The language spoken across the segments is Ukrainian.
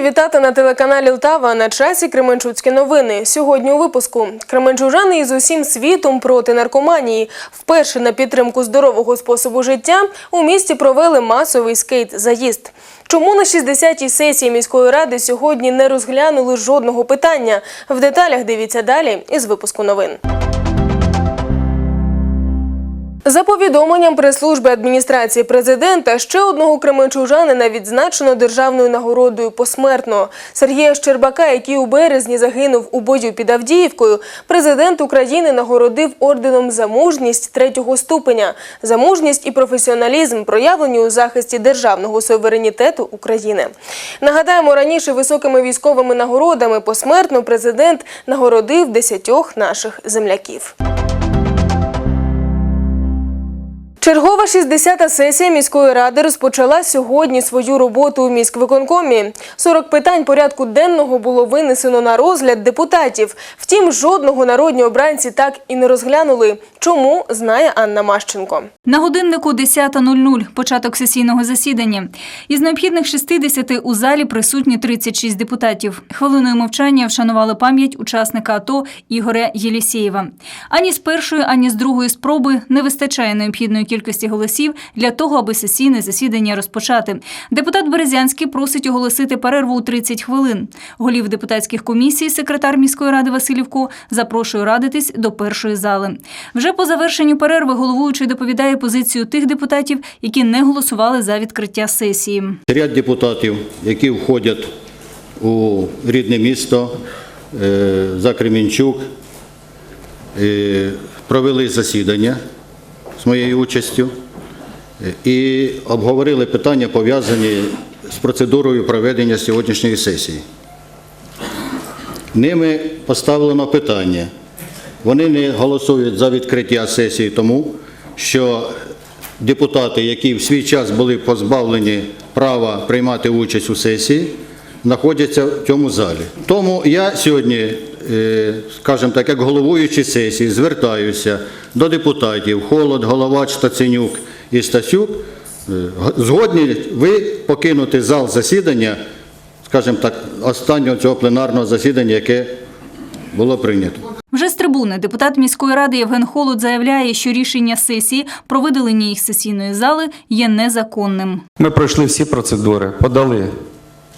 Вітати на телеканалі Лтава на часі Кременчуцькі новини. Сьогодні у випуску Кременчужани із усім світом проти наркоманії. Вперше на підтримку здорового способу життя у місті провели масовий скейт-заїзд. Чому на 60-й сесії міської ради сьогодні не розглянули жодного питання? В деталях дивіться далі із випуску новин. За повідомленням прес-служби адміністрації президента, ще одного кременчужанина відзначено державною нагородою посмертно. Сергія Щербака, який у березні загинув у бою під Авдіївкою, президент України нагородив орденом за мужність третього ступеня. За мужність і професіоналізм проявлені у захисті державного суверенітету України. Нагадаємо, раніше високими військовими нагородами посмертно президент нагородив десятьох наших земляків. Чергова 60-та сесія міської ради розпочала сьогодні свою роботу у міськвиконкомі. 40 питань порядку денного було винесено на розгляд депутатів. Втім, жодного народні обранці так і не розглянули. Чому знає Анна Мащенко. На годиннику 10.00 – початок сесійного засідання. Із необхідних 60 у залі присутні 36 депутатів. Хвилиною мовчання вшанували пам'ять учасника АТО Ігоря Єлісєєва. Ані з першої, ані з другої спроби не вистачає необхідної кількості голосів для того, аби сесійне засідання розпочати. Депутат Березянський просить оголосити перерву у 30 хвилин. Голів депутатських комісій, секретар міської ради Васильівко запрошує радитись до першої зали. Вже по завершенню перерви головуючий доповідає позицію тих депутатів, які не голосували за відкриття сесії. Ряд депутатів, які входять у рідне місто е, за Кремінчук, е, провели засідання з моєю участю і обговорили питання, пов'язані з процедурою проведення сьогоднішньої сесії. Ними поставлено питання. Вони не голосують за відкриття сесії тому, що депутати, які в свій час були позбавлені права приймати участь у сесії, знаходяться в цьому залі. Тому я сьогодні, скажімо так, як головуючий сесії, звертаюся до депутатів Холод, Головач, Стаценюк і Стасюк. Е, Згодні ви покинути зал засідання, скажімо так, останнього цього пленарного засідання, яке було прийнято. Вже з трибуни депутат міської ради Євген Холод заявляє, що рішення сесії про видалення їх сесійної зали є незаконним. Ми пройшли всі процедури, подали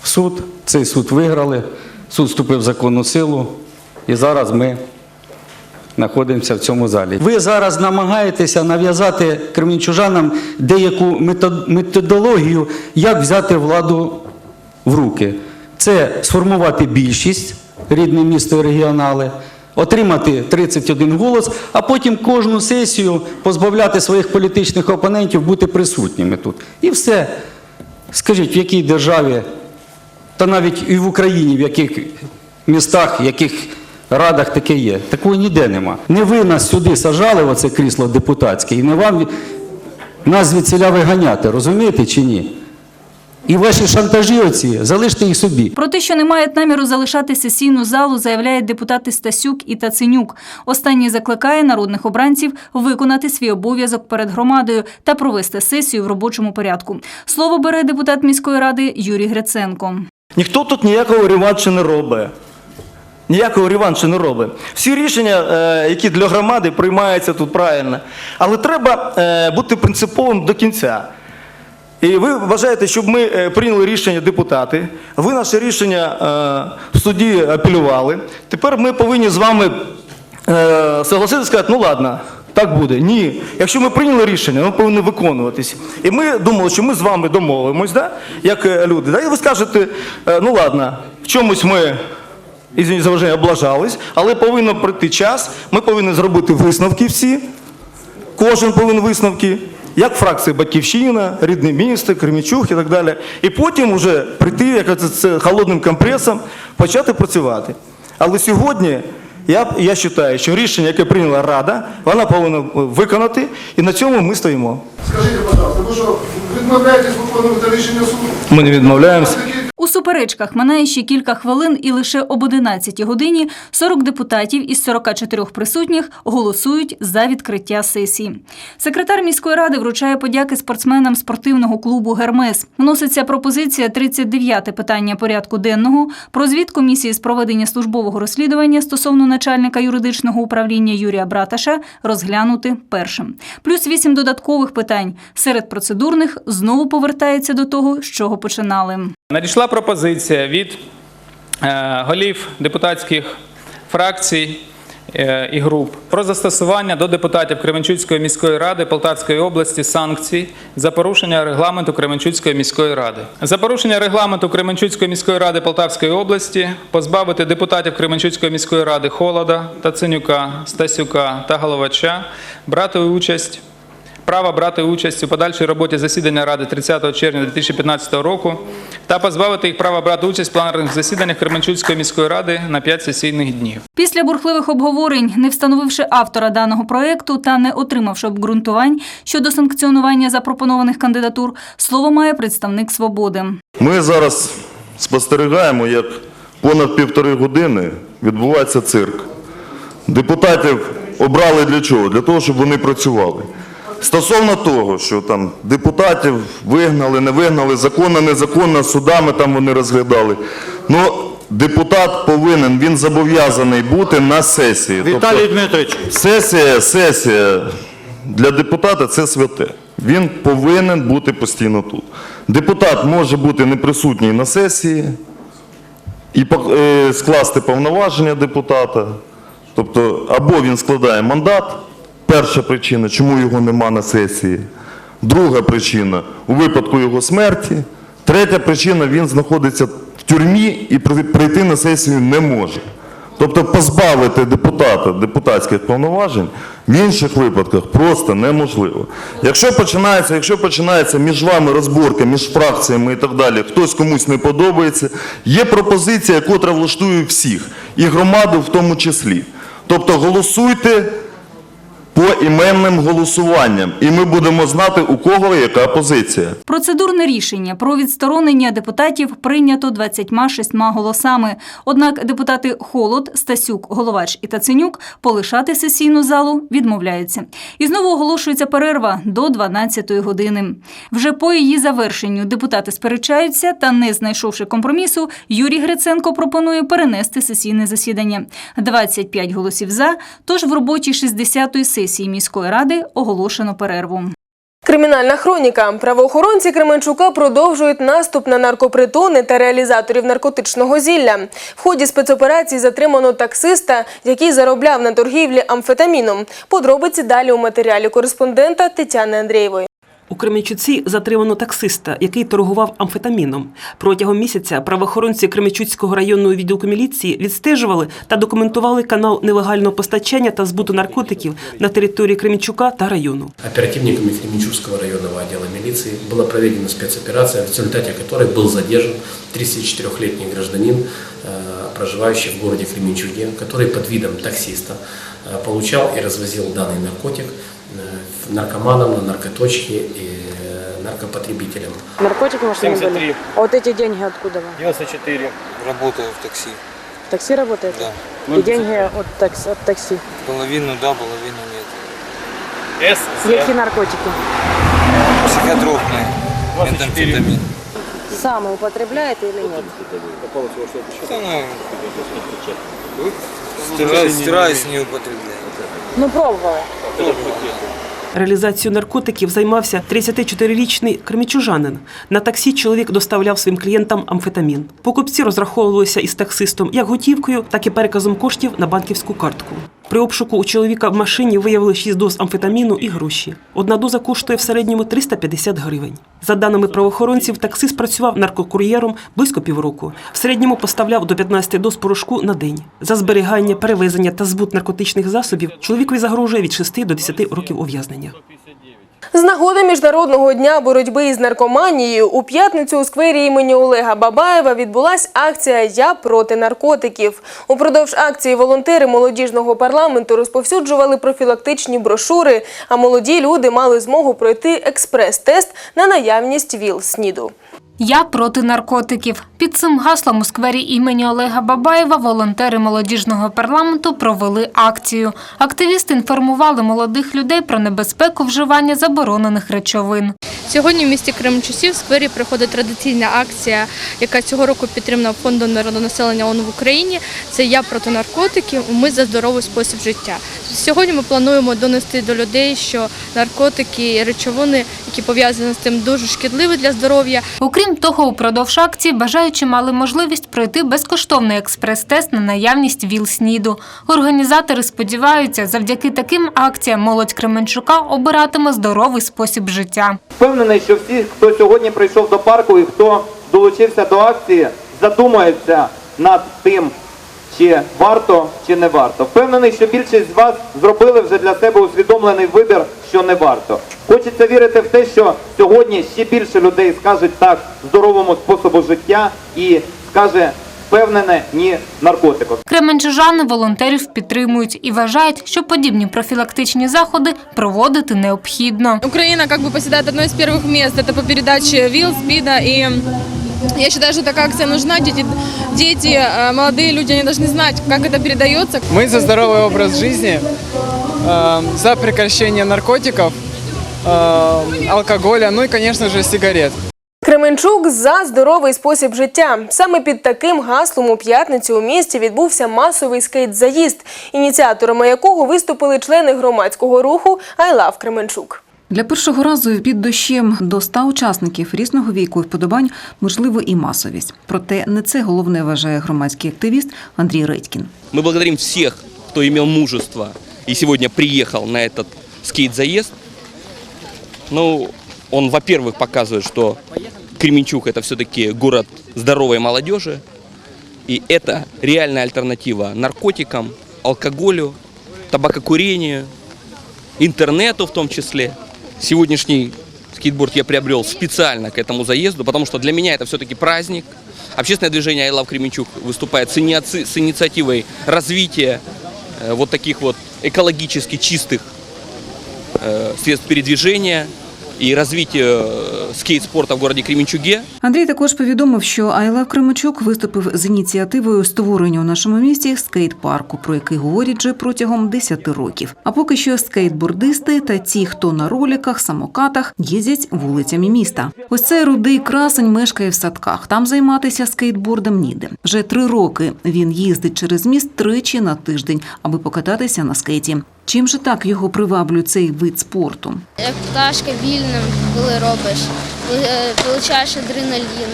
в суд, цей суд виграли, суд вступив в законну силу, і зараз ми знаходимося в цьому залі. Ви зараз намагаєтеся нав'язати кремінчужанам деяку методологію, як взяти владу в руки. Це сформувати більшість, рідне місто і регіонали, отримати 31 голос, а потім кожну сесію позбавляти своїх політичних опонентів бути присутніми тут. І все. Скажіть, в якій державі, та навіть і в Україні, в яких містах, в яких радах таке є. Такого ніде нема. Не ви нас сюди сажали оце крісло депутатське, і не вам нас звідсіля виганяти, розумієте чи ні? І ваші шантажі оці, залиште їх собі. Про те, що не мають наміру залишати сесійну залу, заявляють депутати Стасюк і Таценюк. Останній закликає народних обранців виконати свій обов'язок перед громадою та провести сесію в робочому порядку. Слово бере депутат міської ради Юрій Гриценко. Ніхто тут ніякого реваншу не робить. Ніякого реваншу не робить. Всі рішення, е, які для громади приймаються тут правильно. Але треба е, бути принциповим до кінця. І ви вважаєте, щоб ми е, прийняли рішення депутати, ви наше рішення в суді апелювали. Тепер ми повинні з вами согласитися і сказати, ну ладно, так буде. Ні. Якщо ми прийняли рішення, воно повинно виконуватись. І ми думали, що ми з вами домовимось, да? як люди. Да? І ви скажете, ну ладно, в чомусь ми. Ізвініть заважання, облажались, але повинен прийти час, ми повинні зробити висновки всі, кожен повинен висновки, як фракція Батьківщина, рідне місто, Кремічух і так далі. І потім вже прийти, як це, це холодним компресом, почати працювати. Але сьогодні я, я вважаю, що рішення, яке прийняла Рада, вона повинна виконати, і на цьому ми стоїмо. Скажіть, будь ласка, ви що відмовляєтесь виконувати рішення суду? Ми не відмовляємося. У суперечках минає ще кілька хвилин, і лише об 11 годині 40 депутатів із 44 присутніх голосують за відкриття сесії. Секретар міської ради вручає подяки спортсменам спортивного клубу Гермес. Вноситься пропозиція 39 питання порядку денного про звіт комісії з проведення службового розслідування стосовно начальника юридичного управління Юрія Браташа розглянути першим. Плюс вісім додаткових питань. Серед процедурних знову повертається до того, з чого починали. Надійшла пропозиція від е, голів депутатських фракцій е, і груп про застосування до депутатів Кременчуцької міської ради Полтавської області санкцій за порушення регламенту Кременчуцької міської ради. За порушення регламенту Кременчуцької міської ради Полтавської області позбавити депутатів Кременчуцької міської ради Холода, Таценюка, Стасюка та Головача брати участь Право брати участь у подальшій роботі засідання Ради 30 червня 2015 року та позбавити їх права брати участь в пленарних засіданнях Кременчуцької міської ради на 5 сесійних днів. Після бурхливих обговорень, не встановивши автора даного проекту та не отримавши обґрунтувань щодо санкціонування запропонованих кандидатур, слово має представник свободи. Ми зараз спостерігаємо, як понад півтори години відбувається цирк. Депутатів обрали для чого? Для того, щоб вони працювали. Стосовно того, що там депутатів вигнали, не вигнали, законно, незаконно, судами там вони розглядали. Ну, депутат повинен, він зобов'язаний бути на сесії. Віталій Дмитрович, Сесія, сесія для депутата це святе. Він повинен бути постійно тут. Депутат може бути неприсутній на сесії і е, скласти повноваження депутата. Тобто, або він складає мандат, перша причина, чому його нема на сесії. Друга причина у випадку його смерті. Третя причина він знаходиться в тюрмі і прийти на сесію не може. Тобто позбавити депутата депутатських повноважень в інших випадках просто неможливо. Якщо починається, якщо починається між вами розборка, між фракціями і так далі, хтось комусь не подобається, є пропозиція, котра влаштує всіх, і громаду в тому числі. Тобто голосуйте по іменним голосуванням, і ми будемо знати, у кого яка позиція. Процедурне рішення про відсторонення депутатів прийнято 26 голосами. Однак депутати Холод, Стасюк, Головач і Таценюк полишати сесійну залу відмовляються. І знову оголошується перерва до 12 години. Вже по її завершенню депутати сперечаються та, не знайшовши компромісу, Юрій Гриценко пропонує перенести сесійне засідання. 25 голосів за. Тож в роботі 60-ї сесії міської ради оголошено перерву. Кримінальна хроніка. Правоохоронці Кременчука продовжують наступ на наркопритони та реалізаторів наркотичного зілля. В ході спецоперації затримано таксиста, який заробляв на торгівлі амфетаміном. Подробиці далі у матеріалі кореспондента Тетяни Андрієвої. У Кременчуці затримано таксиста, який торгував амфетаміном. Протягом місяця правоохоронці Кременчуцького районного відділку міліції відстежували та документували канал нелегального постачання та збуту наркотиків на території Кременчука та району. Оперативниками Кременчугского районного отдела милиции была проведена спецоперация, в результате которой был задержан 34-летний гражданин, э, проживающий в городе Кременчуге, который под видом таксиста э, получал и развозил данный наркотик э, наркоманам на наркоточки и э, наркопотребителям. Наркотики, может, они были? А вот эти деньги откуда вам? 94. Работаю в такси. Такси работает? Да. И деньги от, такс, от такси. Половину да, половину нет. Какие наркотики? Психотропные. Метамфетамин. Сам употребляет или нет? Да, ну, стараюсь, стараюсь не употреблять. Ну, пробовала. Реалізацією наркотиків займався 34-річний кремічужанин. На таксі чоловік доставляв своїм клієнтам амфетамін. Покупці розраховувалися із таксистом як готівкою, так і переказом коштів на банківську картку. При обшуку у чоловіка в машині виявили 6 доз амфетаміну і гроші. Одна доза коштує в середньому 350 гривень. За даними правоохоронців, таксист працював наркокур'єром близько півроку. В середньому поставляв до 15 доз порошку на день. За зберігання, перевезення та збут наркотичних засобів чоловікові загрожує від 6 до 10 років ув'язнення. З нагоди Міжнародного дня боротьби із наркоманією у п'ятницю у сквері імені Олега Бабаєва відбулась акція Я проти наркотиків. Упродовж акції волонтери молодіжного парламенту розповсюджували профілактичні брошури, а молоді люди мали змогу пройти експрес-тест на наявність ВІЛ-СНІДу. Я проти наркотиків. Під цим гаслом у сквері імені Олега Бабаєва волонтери молодіжного парламенту провели акцію. Активісти інформували молодих людей про небезпеку вживання заборонених речовин. Сьогодні в місті Кременчусі в сквері проходить традиційна акція, яка цього року підтримана фондом народонаселення ООН в Україні. Це я проти наркотиків. Ми за здоровий спосіб життя. Сьогодні ми плануємо донести до людей, що наркотики і речовини, які пов'язані з тим, дуже шкідливі для здоров'я. Окрім того, упродовж акції бажаючі мали можливість пройти безкоштовний експрес-тест на наявність ВІЛ-СНІДу. Організатори сподіваються, завдяки таким акціям молодь Кременчука обиратиме здоровий спосіб життя. Впевнений, що всі, хто сьогодні прийшов до парку і хто долучився до акції, задумаються над тим, чи варто, чи не варто. Впевнений, що більшість з вас зробили вже для себе усвідомлений вибір, що не варто. Хочеться вірити в те, що сьогодні ще більше людей скажуть так здоровому способу життя і скаже впевнене ні наркотику. Кременчужани волонтерів підтримують і вважають, що подібні профілактичні заходи проводити необхідно. Украина как бы посідає одно из первых мест. Это по передаче ВИЛ, СПИДа. И я считаю, что такая акция нужна. Дети, дети э, молодые люди, они должны знать, как это передается. Мы за здоровый образ жизни, э, за прекращение наркотиков, алкоголя, ну и, конечно же, сигарет. Кременчук за здоровий спосіб життя. Саме під таким гаслом у п'ятницю у місті відбувся масовий скейт-заїзд, ініціаторами якого виступили члени громадського руху «I love Кременчук». Для першого разу під дощем до 100 учасників різного віку і вподобань можливо і масовість. Проте не це головне вважає громадський активіст Андрій Редькін. Мы благодарим всех, кто имел мужество и сегодня приехал на этот скейт-заезд. Ну, он, во-первых, показывает, что Кременчук это все-таки город здоровой молодежи. И это реальная альтернатива наркотикам, алкоголю, табакокурению, интернету в том числе. Сегодняшний скейтборд я приобрел специально к этому заезду, потому что для меня это все-таки праздник. Общественное движение «I love Кременчук» выступает с, инициативой развития вот таких вот экологически чистых э, средств передвижения и развития э, скейт-спорта в городе Кременчуге. Андрій також повідомив, що Айла Кремачук виступив з ініціативою створення у нашому місті скейт-парку, про який говорять вже протягом 10 років. А поки що скейтбордисти та ті, хто на роліках, самокатах їздять вулицями міста. Ось цей рудий красень мешкає в садках. Там займатися скейтбордом ніде. Вже три роки він їздить через міст тричі на тиждень, аби покататися на скейті. Чим же так його приваблює цей вид спорту? Як пташка вільним, коли робиш, получаєш адреналін.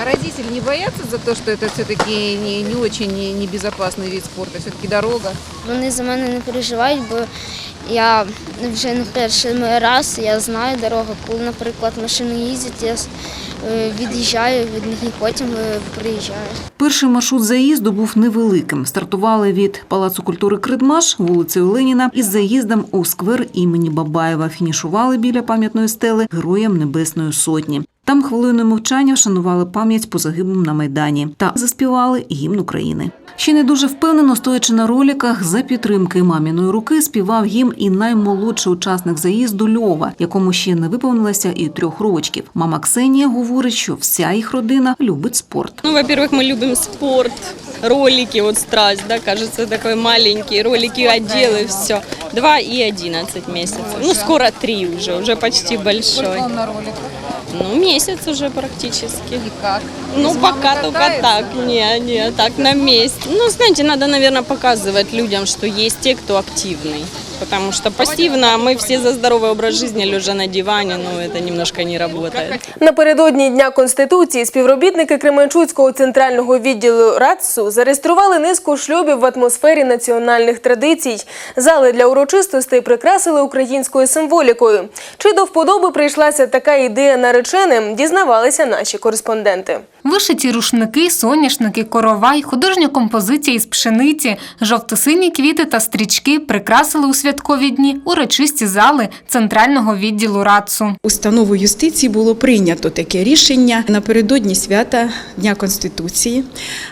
А родители не боятся за то, что это все-таки не, не очень не- небезопасный вид спорта, все-таки дорога? Вони за мене не переживають, бо я вже не перший раз, я знаю дорогу. Коли, наприклад, машини їздять, я е, від'їжджаю від них і потім е, приїжджаю. Перший маршрут заїзду був невеликим. Стартували від Палацу культури Кридмаш, вулицею Леніна, із заїздом у сквер імені Бабаєва. Фінішували біля пам'ятної стели Героям Небесної Сотні. Там хвилиною мовчання вшанували пам'ять по загиблим на Майдані та заспівали гімн України. Ще не дуже впевнено, стоячи на роліках, за підтримки маміної руки співав гімн і наймолодший учасник заїзду Льова, якому ще не виповнилося і трьох рочків. Мама Ксенія говорить, що вся їх родина любить спорт. Ну, во-первых, ми любимо спорт, ролики, вот страсть, да, кажется, такой маленький, ролики отделы, все. Два и одиннадцать месяцев. Ну, скоро три уже, уже почти большой. на роликах. Ну, месяц уже практически. И как? Ну, Без мамы пока только катается? так, не, не, так на месте. Ну, знаете, надо, наверное, показывать людям, что есть те, кто активный. Потому что пассивно мы все за здоровый образ жизни, лежа на диване, ну, это немножко не работает. Напередодні Дня Конституції співробітники Кременчуцького центрального відділу РАЦСу зареєстрували низку шлюбів в атмосфері національних традицій. Зали для урочистостей прикрасили українською символікою. Чи до вподоби прийшлася така ідея нареченим, дізнавалися наші кореспонденти. Вишиті рушники, соняшники, коровай, художня композиція із пшениці, жовто-сині квіти та стрічки прикрасили у святкові дні урочисті зали центрального відділу РАЦУ. Установу юстиції було прийнято таке рішення напередодні свята Дня Конституції,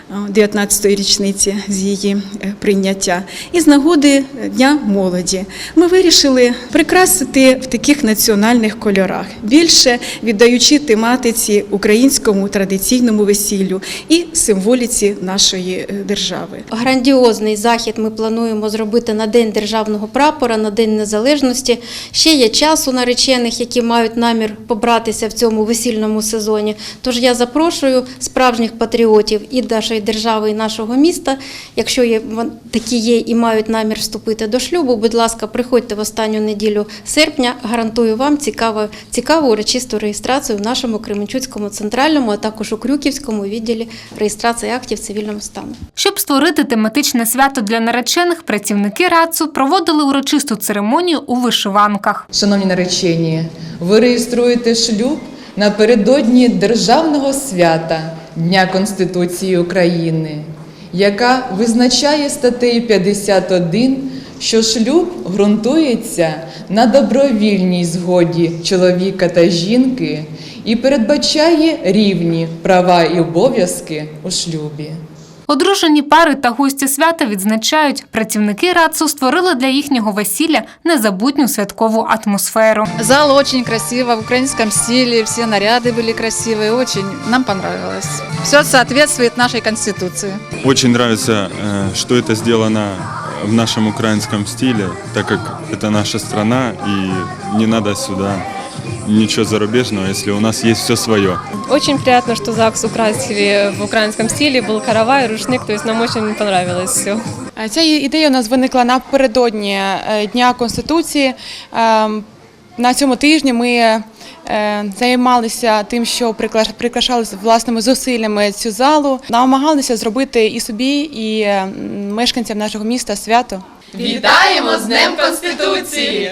е, 19-ї річниці з її е, прийняття, і з нагоди Дня молоді. Ми вирішили прикрасити в таких національних кольорах, більше віддаючи тематиці українському традиційному весіллю і символіці нашої е, держави. Грандіозний захід ми плануємо зробити на День державного прапора, на День Незалежності. Ще є час у наречених, які мають намір побратися в цьому весільному сезоні. Тож я запрошую справжніх патріотів і нашої держави, і нашого міста. Якщо є такі є і мають намір вступити до шлюбу, будь ласка, приходьте в останню неділю серпня. Гарантую вам цікаву, цікаву урочисту реєстрацію в нашому Кременчуцькому центральному, а також у Крюківському відділі реєстрації актів цивільного стану. Щоб створити тематичне свято для наречених, працівники РАЦУ проводили урочисту церемонію у вишиванках. Шановні наречені, ви реєструєте шлюб напередодні державного свята Дня Конституції України, яка визначає статтею 51, що шлюб ґрунтується на добровільній згоді чоловіка та жінки і передбачає рівні права і обов'язки у шлюбі. Одружені пари та гості свята відзначають, працівники РАЦУ створили для їхнього весілля незабутню святкову атмосферу. Зал очень красиво, в украинском стиле, все наряды были красивые, очень нам понравилось. Все соответствует нашей конституции. Очень нравится, э, что это сделано в нашем украинском стиле, так как это наша страна и не надо сюда ничего зарубежного, если у нас есть все свое. Очень приятно, что ЗАГС украсили в украинском стиле, был каравай, рушник, то есть нам очень понравилось все. Ця ідея у нас виникла напередодні е, Дня Конституції. Ем, На цьому тижні ми е, займалися тим, що прикрашали власними зусиллями цю залу, намагалися зробити і собі, і мешканцям нашого міста свято. Вітаємо з Днем Конституції!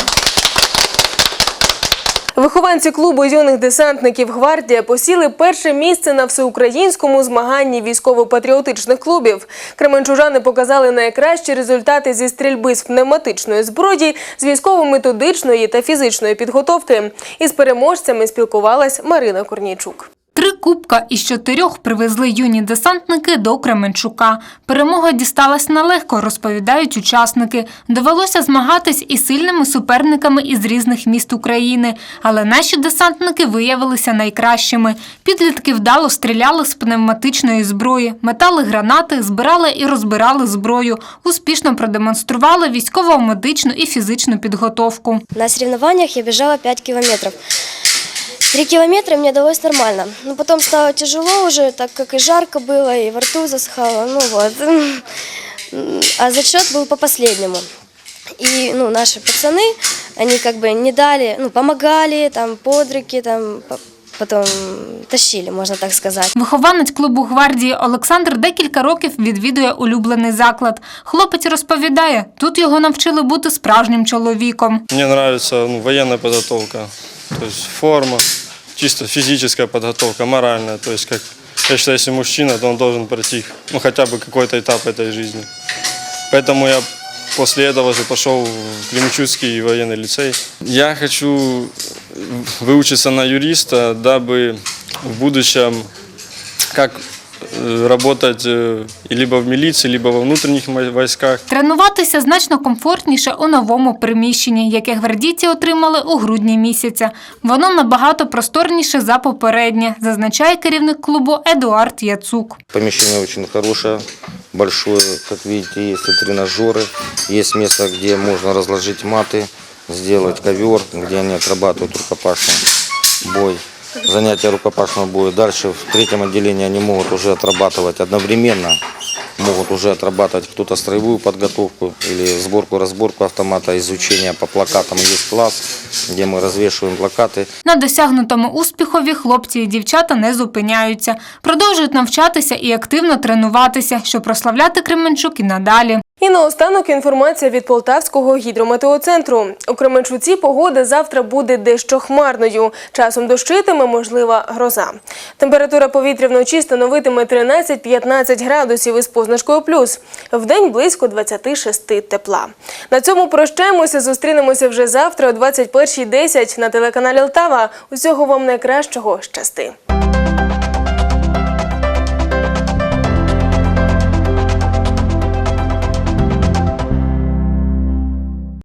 Вихованці клубу юних десантників Гвардія посіли перше місце на всеукраїнському змаганні військово-патріотичних клубів. Кременчужани показали найкращі результати зі стрільби з пневматичної зброї, з військово-методичної та фізичної підготовки. Із переможцями спілкувалась Марина Корнійчук. Три кубка із чотирьох привезли юні десантники до Кременчука. Перемога дісталась нелегко, розповідають учасники. Довелося змагатись із сильними суперниками із різних міст України. Але наші десантники виявилися найкращими. Підлітки вдало стріляли з пневматичної зброї, метали гранати, збирали і розбирали зброю. Успішно продемонстрували військово-медичну і фізичну підготовку. На соревнованиях я бежала 5 километров. Три километра мне далось нормально. Но потом стало тяжело уже, так как и жарко было, и во рту засыхало. Ну вот. А зачет был по последнему. И ну, наши пацаны, они как бы не дали, ну, помогали, там, под руки, там, по- потом тащили, можно так сказать. Вихованець клубу гвардії Олександр декілька років відвідує улюблений заклад. Хлопець розповідає, тут його навчили бути справжнім чоловіком. Мне нравится ну, военная подготовка, То есть форма, чисто физическая подготовка, моральная. То есть, как я считаю, если мужчина, то он должен пройти ну, хотя бы какой-то этап этой жизни. Поэтому я после этого же пошел в Кременчуцкий военный лицей. Я хочу выучиться на юриста, дабы в будущем как работать э, и либо в милиции, либо во внутренних мо- войсках. Тренуватися значно комфортніше у новому приміщенні, яке гвардійці отримали у грудні місяця. Воно набагато просторніше за попереднє, зазначає керівник клубу Едуард Яцук. Помещение очень хорошее, большое, как видите, есть и тренажеры, есть место, где можно разложить маты, сделать ковер, где они отрабатывают рукопашный бой, занятия рукопашного боя. Дальше в третьем отделении они могут уже отрабатывать одновременно, могут уже отрабатывать кто-то строевую подготовку или сборку-разборку автомата, изучение по плакатам. Есть класс, где мы развешиваем плакаты, На досягнутому успіхові хлопці і дівчата не зупиняються, продовжують навчатися і активно тренуватися, щоб прославляти Кременчук і надалі. І наостанок інформація від Полтавського гідрометеоцентру. У Кременчуці погода завтра буде дещо хмарною. Часом дощитиме, можлива гроза. Температура повітря вночі становитиме 13-15 градусів із позначкою плюс. Вдень близько 26 тепла. На цьому прощаємося. Зустрінемося вже завтра о 21.10 на телеканалі Лтава. Усього вам найкращого. Щасти!